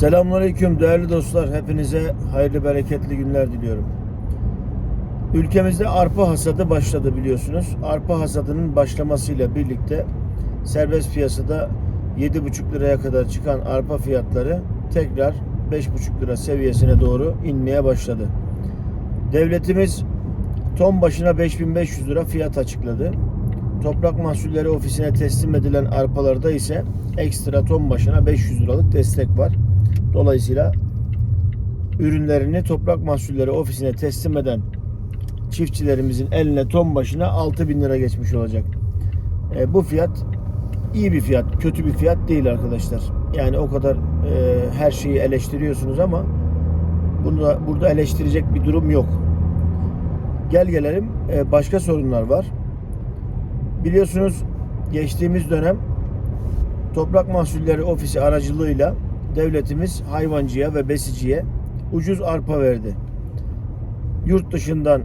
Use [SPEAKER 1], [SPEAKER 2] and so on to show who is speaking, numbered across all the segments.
[SPEAKER 1] Selamünaleyküm değerli dostlar. Hepinize hayırlı bereketli günler diliyorum. Ülkemizde arpa hasadı başladı biliyorsunuz. Arpa hasadının başlamasıyla birlikte serbest piyasada 7,5 liraya kadar çıkan arpa fiyatları tekrar 5,5 lira seviyesine doğru inmeye başladı. Devletimiz ton başına 5500 lira fiyat açıkladı. Toprak Mahsulleri Ofisi'ne teslim edilen arpalarda ise ekstra ton başına 500 liralık destek var. Dolayısıyla ürünlerini Toprak Mahsulleri Ofisi'ne teslim eden çiftçilerimizin eline ton başına 6000 lira geçmiş olacak. E, bu fiyat iyi bir fiyat, kötü bir fiyat değil arkadaşlar. Yani o kadar e, her şeyi eleştiriyorsunuz ama bunu burada eleştirecek bir durum yok. Gel gelelim e, başka sorunlar var. Biliyorsunuz geçtiğimiz dönem Toprak Mahsulleri Ofisi aracılığıyla devletimiz hayvancıya ve besiciye ucuz arpa verdi. Yurt dışından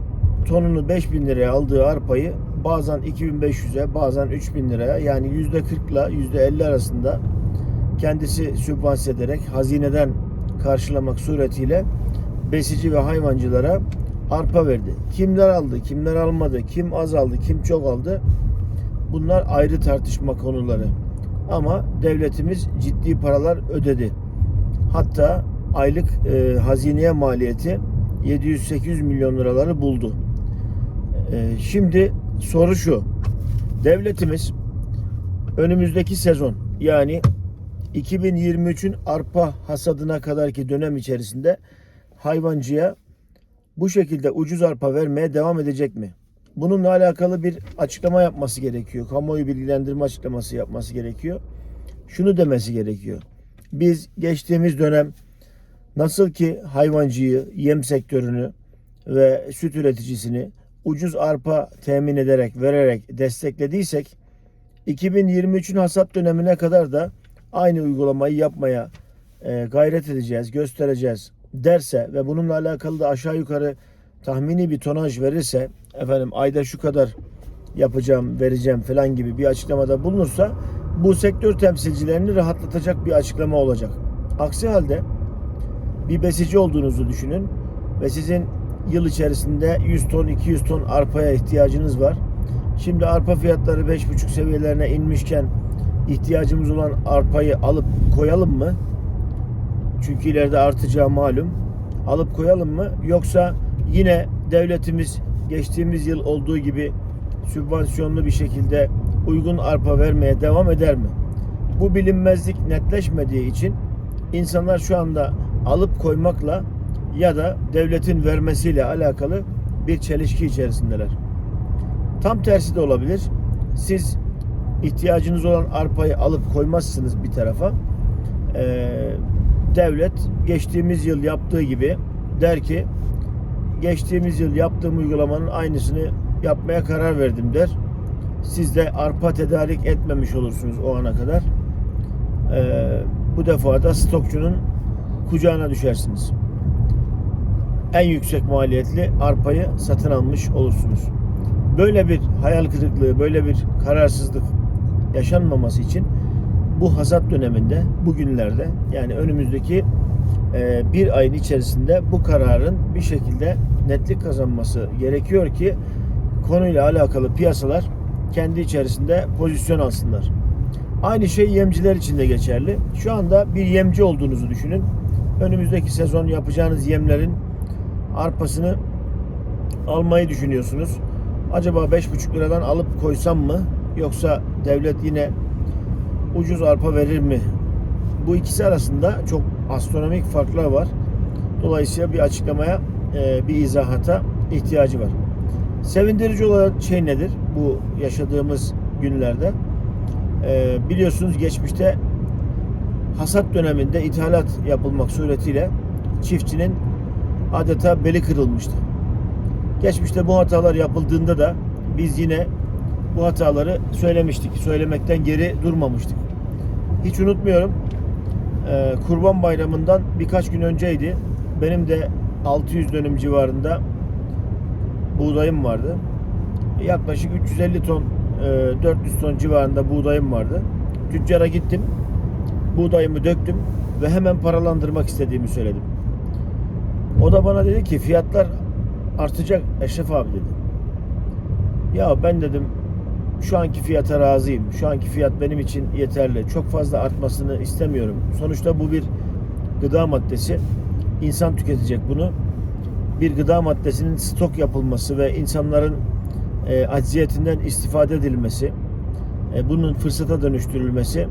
[SPEAKER 1] tonunu 5000 liraya aldığı arpayı bazen 2500'e bazen 3000 liraya yani %40 ile %50 arasında kendisi sübvanse ederek hazineden karşılamak suretiyle besici ve hayvancılara arpa verdi. Kimler aldı, kimler almadı, kim az aldı, kim çok aldı bunlar ayrı tartışma konuları. Ama devletimiz ciddi paralar ödedi. Hatta aylık e, hazineye maliyeti 700-800 milyon liraları buldu. E, şimdi soru şu. Devletimiz önümüzdeki sezon yani 2023'ün arpa hasadına kadarki dönem içerisinde hayvancıya bu şekilde ucuz arpa vermeye devam edecek mi? Bununla alakalı bir açıklama yapması gerekiyor. Kamuoyu bilgilendirme açıklaması yapması gerekiyor. Şunu demesi gerekiyor. Biz geçtiğimiz dönem nasıl ki hayvancıyı, yem sektörünü ve süt üreticisini ucuz arpa temin ederek, vererek desteklediysek 2023'ün hasat dönemine kadar da aynı uygulamayı yapmaya e, gayret edeceğiz, göstereceğiz derse ve bununla alakalı da aşağı yukarı tahmini bir tonaj verirse efendim ayda şu kadar yapacağım, vereceğim falan gibi bir açıklamada bulunursa bu sektör temsilcilerini rahatlatacak bir açıklama olacak. Aksi halde bir besici olduğunuzu düşünün ve sizin yıl içerisinde 100 ton 200 ton arpaya ihtiyacınız var. Şimdi arpa fiyatları 5,5 seviyelerine inmişken ihtiyacımız olan arpayı alıp koyalım mı? Çünkü ileride artacağı malum. Alıp koyalım mı? Yoksa yine devletimiz geçtiğimiz yıl olduğu gibi sübvansiyonlu bir şekilde uygun arpa vermeye devam eder mi? Bu bilinmezlik netleşmediği için insanlar şu anda alıp koymakla ya da devletin vermesiyle alakalı bir çelişki içerisindeler. Tam tersi de olabilir. Siz ihtiyacınız olan arpayı alıp koymazsınız bir tarafa. Ee, devlet geçtiğimiz yıl yaptığı gibi der ki geçtiğimiz yıl yaptığım uygulamanın aynısını yapmaya karar verdim der. Siz de arpa tedarik etmemiş olursunuz o ana kadar. Ee, bu defa da stokçunun kucağına düşersiniz. En yüksek maliyetli arpayı satın almış olursunuz. Böyle bir hayal kırıklığı, böyle bir kararsızlık yaşanmaması için bu hasat döneminde, bugünlerde yani önümüzdeki e, bir ayın içerisinde bu kararın bir şekilde netlik kazanması gerekiyor ki konuyla alakalı piyasalar kendi içerisinde pozisyon alsınlar. Aynı şey yemciler için de geçerli. Şu anda bir yemci olduğunuzu düşünün. Önümüzdeki sezon yapacağınız yemlerin arpasını almayı düşünüyorsunuz. Acaba 5,5 liradan alıp koysam mı? Yoksa devlet yine ucuz arpa verir mi? Bu ikisi arasında çok astronomik farklar var. Dolayısıyla bir açıklamaya, e, bir izahata ihtiyacı var. Sevindirici olan şey nedir bu yaşadığımız günlerde? E, biliyorsunuz geçmişte hasat döneminde ithalat yapılmak suretiyle çiftçinin adeta beli kırılmıştı. Geçmişte bu hatalar yapıldığında da biz yine bu hataları söylemiştik. Söylemekten geri durmamıştık. Hiç unutmuyorum. Ee, Kurban Bayramı'ndan birkaç gün önceydi. Benim de 600 dönüm civarında buğdayım vardı. Yaklaşık 350 ton, e, 400 ton civarında buğdayım vardı. Tüccara gittim. buğdayımı döktüm ve hemen paralandırmak istediğimi söyledim. O da bana dedi ki fiyatlar artacak Eşref abi dedi. Ya ben dedim şu anki fiyata razıyım. Şu anki fiyat benim için yeterli. Çok fazla artmasını istemiyorum. Sonuçta bu bir gıda maddesi. İnsan tüketecek bunu. Bir gıda maddesinin stok yapılması ve insanların e, acziyetinden istifade edilmesi, e, bunun fırsata dönüştürülmesi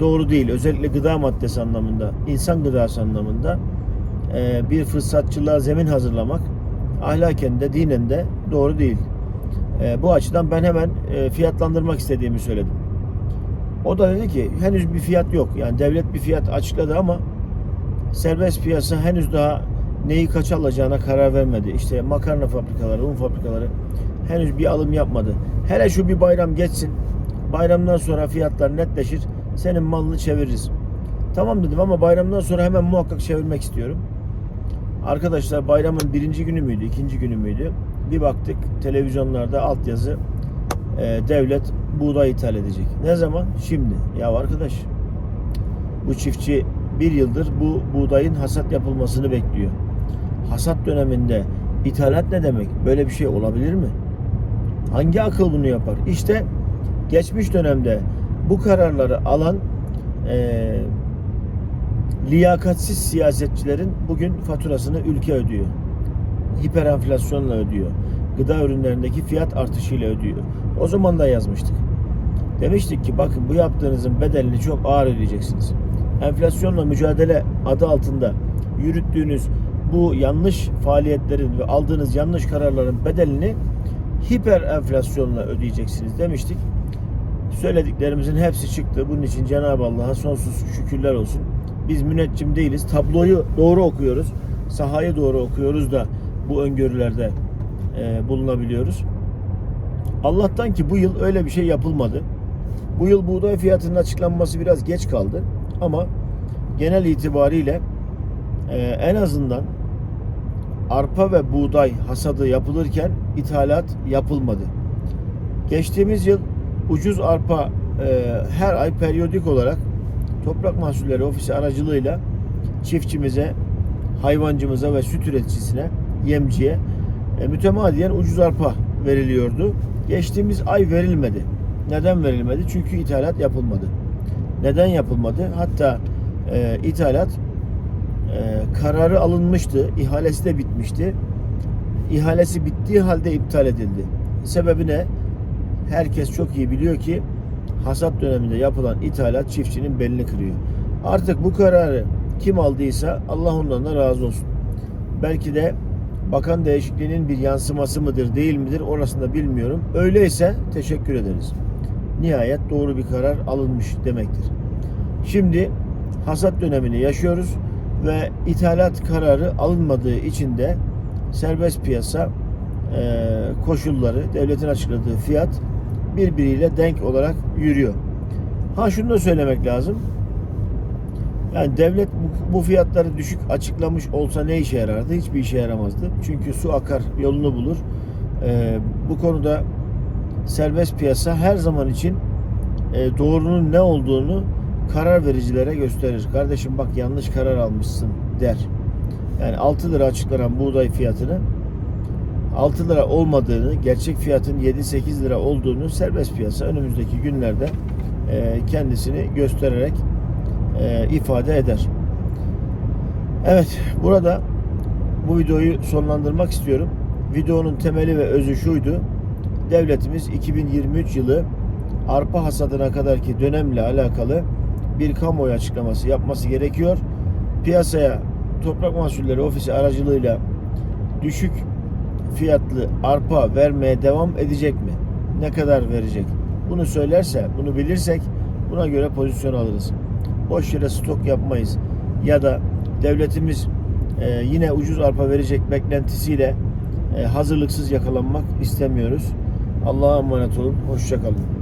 [SPEAKER 1] doğru değil. Özellikle gıda maddesi anlamında, insan gıdası anlamında e, bir fırsatçılığa zemin hazırlamak ahlaken de dinen de doğru değil. E, bu açıdan ben hemen e, fiyatlandırmak istediğimi söyledim. O da dedi ki henüz bir fiyat yok. Yani devlet bir fiyat açıkladı ama serbest piyasa henüz daha neyi kaç alacağına karar vermedi. İşte makarna fabrikaları, un fabrikaları henüz bir alım yapmadı. Hele şu bir bayram geçsin. Bayramdan sonra fiyatlar netleşir. Senin malını çeviririz. Tamam dedim ama bayramdan sonra hemen muhakkak çevirmek istiyorum. Arkadaşlar bayramın birinci günü müydü, ikinci günü müydü? Bir baktık televizyonlarda altyazı e, devlet buğday ithal edecek. Ne zaman? Şimdi. Ya arkadaş bu çiftçi bir yıldır bu buğdayın hasat yapılmasını bekliyor. Hasat döneminde ithalat ne demek? Böyle bir şey olabilir mi? Hangi akıl bunu yapar? İşte geçmiş dönemde bu kararları alan e, liyakatsiz siyasetçilerin bugün faturasını ülke ödüyor. Hiperenflasyonla ödüyor. Gıda ürünlerindeki fiyat artışıyla ödüyor. O zaman da yazmıştık. Demiştik ki bakın bu yaptığınızın bedelini çok ağır ödeyeceksiniz. Enflasyonla mücadele adı altında yürüttüğünüz bu yanlış faaliyetlerin ve aldığınız yanlış kararların bedelini hiper enflasyonla ödeyeceksiniz demiştik. Söylediklerimizin hepsi çıktı. Bunun için Cenab-ı Allah'a sonsuz şükürler olsun. Biz müneccim değiliz. Tabloyu doğru okuyoruz. Sahayı doğru okuyoruz da bu öngörülerde e, bulunabiliyoruz. Allah'tan ki bu yıl öyle bir şey yapılmadı. Bu yıl buğday fiyatının açıklanması biraz geç kaldı. Ama genel itibariyle e, en azından arpa ve buğday hasadı yapılırken ithalat yapılmadı. Geçtiğimiz yıl ucuz arpa e, her ay periyodik olarak Toprak Mahsulleri Ofisi aracılığıyla çiftçimize, hayvancımıza ve süt üreticisine, yemciye e, mütemadiyen ucuz arpa veriliyordu. Geçtiğimiz ay verilmedi. Neden verilmedi? Çünkü ithalat yapılmadı. Neden yapılmadı? Hatta e, ithalat kararı alınmıştı. ihalesi de bitmişti. İhalesi bittiği halde iptal edildi. Sebebi ne? Herkes çok iyi biliyor ki hasat döneminde yapılan ithalat çiftçinin belini kırıyor. Artık bu kararı kim aldıysa Allah ondan da razı olsun. Belki de bakan değişikliğinin bir yansıması mıdır değil midir orasını da bilmiyorum. Öyleyse teşekkür ederiz. Nihayet doğru bir karar alınmış demektir. Şimdi hasat dönemini yaşıyoruz ve ithalat kararı alınmadığı için de serbest piyasa e, koşulları, devletin açıkladığı fiyat birbiriyle denk olarak yürüyor. Ha şunu da söylemek lazım. Yani devlet bu, bu fiyatları düşük açıklamış olsa ne işe yarardı? Hiçbir işe yaramazdı. Çünkü su akar, yolunu bulur. Ee, bu konuda serbest piyasa her zaman için e, doğrunun ne olduğunu karar vericilere gösterir. Kardeşim bak yanlış karar almışsın der. Yani 6 lira açıklanan buğday fiyatını 6 lira olmadığını, gerçek fiyatın 7-8 lira olduğunu serbest piyasa önümüzdeki günlerde e, kendisini göstererek e, ifade eder. Evet, burada bu videoyu sonlandırmak istiyorum. Videonun temeli ve özü şuydu. Devletimiz 2023 yılı arpa hasadına kadarki dönemle alakalı bir kamuoyu açıklaması yapması gerekiyor. Piyasaya Toprak Mahsulleri Ofisi aracılığıyla düşük fiyatlı arpa vermeye devam edecek mi? Ne kadar verecek? Bunu söylerse, bunu bilirsek buna göre pozisyon alırız. Boş yere stok yapmayız. Ya da devletimiz e, yine ucuz arpa verecek beklentisiyle e, hazırlıksız yakalanmak istemiyoruz. Allah'a emanet olun. Hoşçakalın.